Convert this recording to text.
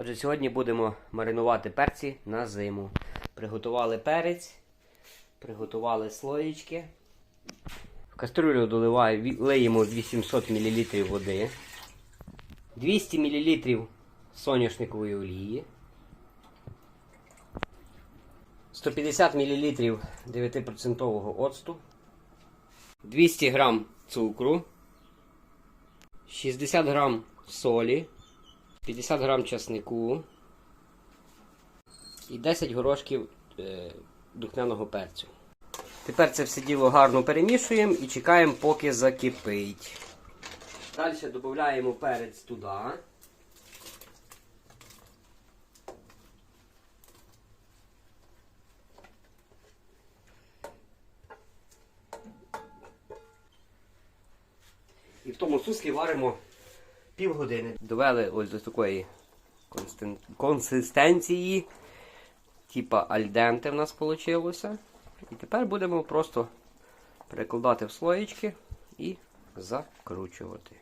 Отже, сьогодні будемо маринувати перці на зиму. Приготували перець, приготували слоєчки. В кастрюлю доливаю, лиємо 800 мл води, 200 мл соняшникової олії, 150 мл 9% оцту, 200 г цукру, 60 г солі, 50 грам часнику і 10 горошків е, духмяного перцю. Тепер це все діло гарно перемішуємо і чекаємо, поки закипить. Далі додаємо перець туди. І в тому суслі варимо півгодини. Довели ось до такої консистен... консистенції, типа альденте в нас вийшло. І тепер будемо просто перекладати в слоєчки і закручувати.